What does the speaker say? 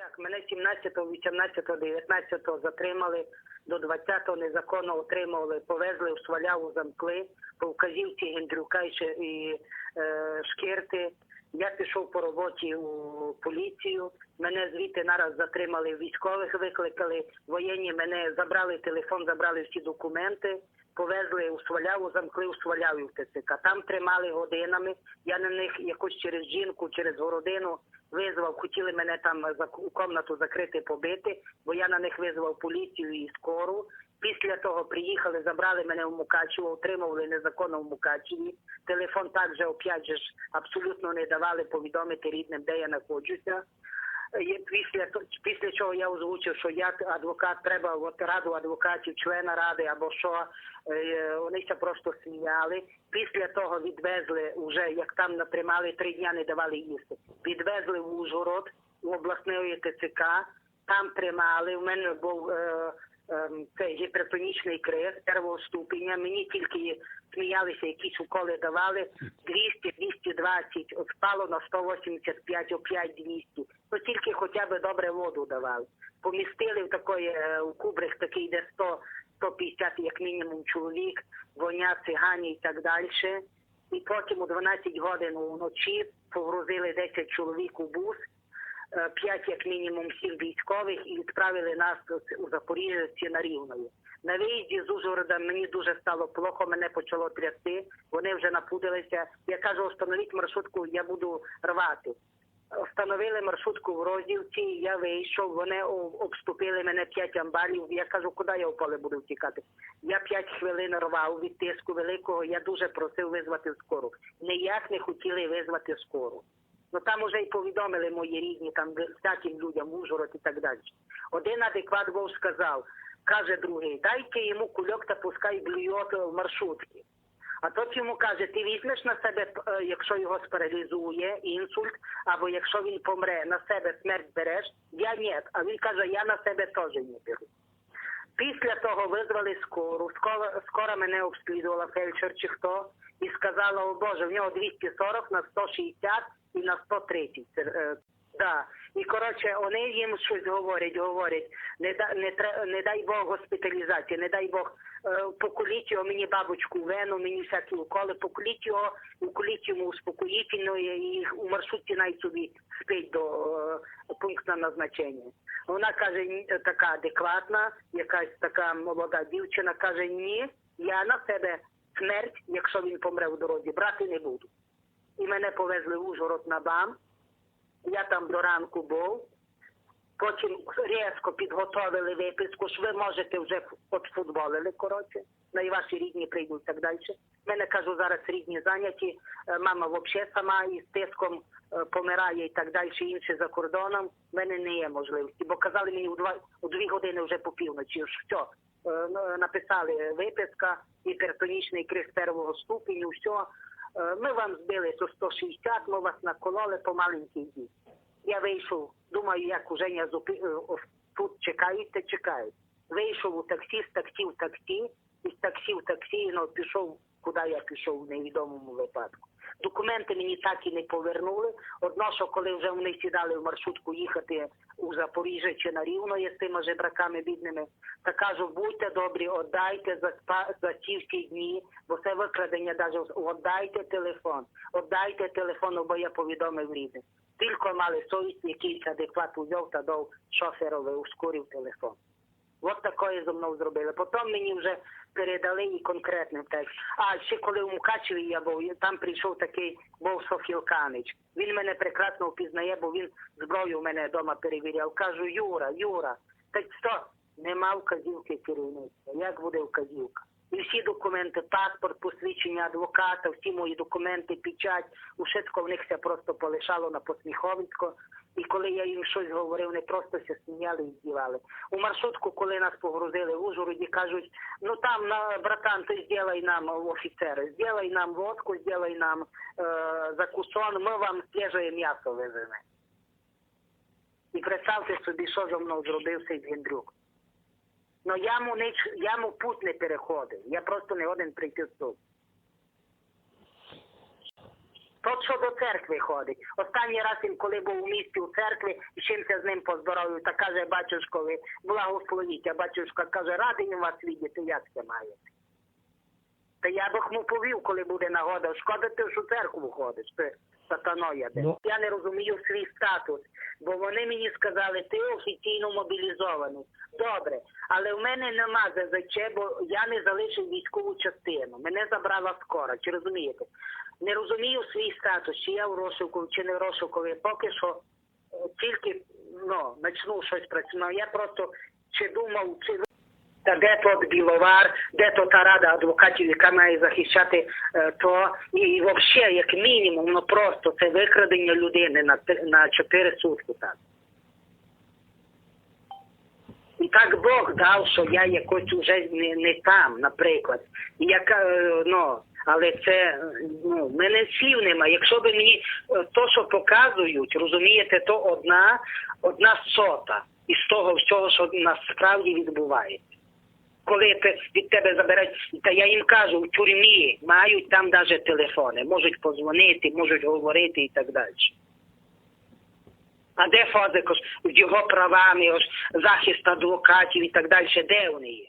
як? Мене 17, 18, 19 затримали, до 20-го незаконно отримали, повезли в сваляву замкли, по вказівці Гендрюка і, і е, Шкірти. Я пішов по роботі у поліцію. Мене звідти нараз затримали, військових викликали, воєнні мене забрали телефон, забрали всі документи, повезли у сваляву, замкли у сваляві в ТЦК. Там тримали годинами. Я на них якось через жінку, через городину визвав, хотіли мене там у комнату закрити, побити, бо я на них визвав поліцію і скору. Після того приїхали, забрали мене в Мукачево, отримували незаконно в Мукачеві. Телефон також опять же абсолютно не давали повідомити рідним, де я знаходжуся. Є Після після чого я озвучив, що я адвокат, треба от раду адвокатів, члена ради або що, е, вони ся просто сміяли. Після того відвезли вже, як там натримали, три дня не давали їсти. Відвезли в Ужгород у обласної ТЦК, там тримали. У мене був е, ем, цей гіпертонічний криз первого ступеня. Мені тільки сміялися, якісь уколи давали. 200, 220, от впало на 185, опять 200. Ну тільки хоча б добре воду давали. Помістили в такий е, у кубрик такий, де 100, 150 як мінімум чоловік, воня, цигані і так далі. І потім у 12 годин вночі погрузили 10 чоловік у бус, 5 як мінімум 7 військових і відправили нас у Запоріжжя на Рівною. На виїзді з Ужгорода мені дуже стало плохо, мене почало трясти. Вони вже напудилися. Я кажу, встановіть маршрутку, я буду рвати. Встановили маршрутку в Розділці, я вийшов, вони обступили мене п'ять амбалів. Я кажу, куди я в поле буду втікати? Я п'ять хвилин рвав від тиску великого, я дуже просив визвати скору. Ніяк не хотіли визвати скору. Ну там уже й повідомили мої рідні, там всяким людям Ужгород і так далі. Один адекват був сказав, каже другий, дайте йому кульок та пускай блює в маршрутки. А тот йому каже, ти візьмеш на себе, е, якщо його спаралізує інсульт, або якщо він помре, на себе смерть береш. Я ні. А він каже, я на себе теж не беру. Після того визвали скору. Скоро, скоро мене обслідувала фельдшер чи хто і сказала, о Боже, в нього 240 на 160 і на 130. Це, е, да. І коротше, вони їм щось говорять, говорять, не, да, не, тре- не дай Бог госпіталізації, не дай Бог е, покуліть його мені бабочку вену, мені всякі уколи, покуліть його, укуліть йому успокоїтельно і у маршрутці навіть собі спить до е, пункту назначення. Вона каже, така адекватна, якась така молода дівчина каже, ні, я на себе смерть, якщо він помре в дорозі, брати не буду. І мене повезли в Ужгород на БАМ. Я там до ранку був. Потім різко підготовили виписку, що ви можете вже отфутболили, коротше, і ваші рідні прийдуть так далі. Мене кажу, зараз рідні зайняті, е, мама взагалі сама із тиском е, помирає і так далі, інше за кордоном. В мене не є можливості, бо казали мені у два у дві години вже по півночі. що Е, ну, написали виписка, гіпертонічний криз первого ступеню, все. Е, Ми вам збили до 160, ми вас накололи по маленькій дій. Я вийшов, думаю, як уже я зупи... е, тут чекають, та чекають. Вийшов у таксі, з таксі в таксі, із таксі в таксі, ну, пішов, куди я пішов в невідомому випадку. Документи мені так і не повернули. Одно, що коли вже вони сідали в маршрутку їхати у Запоріжжя чи на Рівно з тими жебраками бідними, та кажу, будьте добрі, отдайте за, за ці всі дні, бо це викрадення навіть, отдайте телефон, отдайте телефон, бо я повідомив рідних. Тільки мали совість, якийсь адекват узяв та дав шоферові ускорив телефон. От такое зо мною зробили. Потім мені вже передали і конкретний текст. А ще коли в Мукачеві я був, там прийшов такий був Софілканич. Він мене прекрасно впізнає, бо він зброю в мене вдома перевіряв. Кажу, Юра, Юра, так що? Нема вказівки керівництва. Як буде вказівка? І всі документи, паспорт, посвідчення адвоката, всі мої документи, печать, ушитко в них все просто полишало на посміховицько. І коли я їм щось говорив, вони просто се сміяли і здівали. У маршрутку, коли нас погрузили в Ужгороді, кажуть, ну там, на, братан, ти зробай нам офіцери, зробай нам водку, зробай нам е, закусон, ми вам свіже м'ясо веземо. І представте собі, що зо мною зробив цей Гендрюк. Ну я му не путь не переходив. Я просто не один прийти в суд. Тот, що до церкви ходить. Останній раз він, коли був у місті у церкві, і чимся з ним поздоровив, та каже, батюшко, ви благословіть. А батюшка каже, радий вас видіти, як це маєте. Та я б йому повів, коли буде нагода. Шкода ти ж у церкву ходиш, ти сатаноя. Ну. Я не розумію свій статус, бо вони мені сказали, ти офіційно мобілізований. Добре, але в мене нема ЗЗЧ, бо я не залишив військову частину. Мене забрала скора, чи розумієте? Не розумію свій статус, чи я в розшуку, чи не в розшуку. Поки що е, тільки ну, почну щось працювати. Я просто чи думав, чи та де тут біловар, де то та рада адвокатів, яка має захищати е, то, і, взагалі, як мінімум, ну просто це викрадення людини на, на 4 сутки так. І так Бог дав, що я якось уже не, не там, наприклад. І е, ну, але це ну, мене слів нема. Якщо б мені е, то, що показують, розумієте, то одна, одна сота із того всього, що насправді відбувається. Коли від тебе забирають, та я їм кажу, в тюрмі мають там навіть телефони, можуть позвонити, можуть говорити і так далі. А де Фазикош? його правами, ось, захист адвокатів і так далі, де вони є?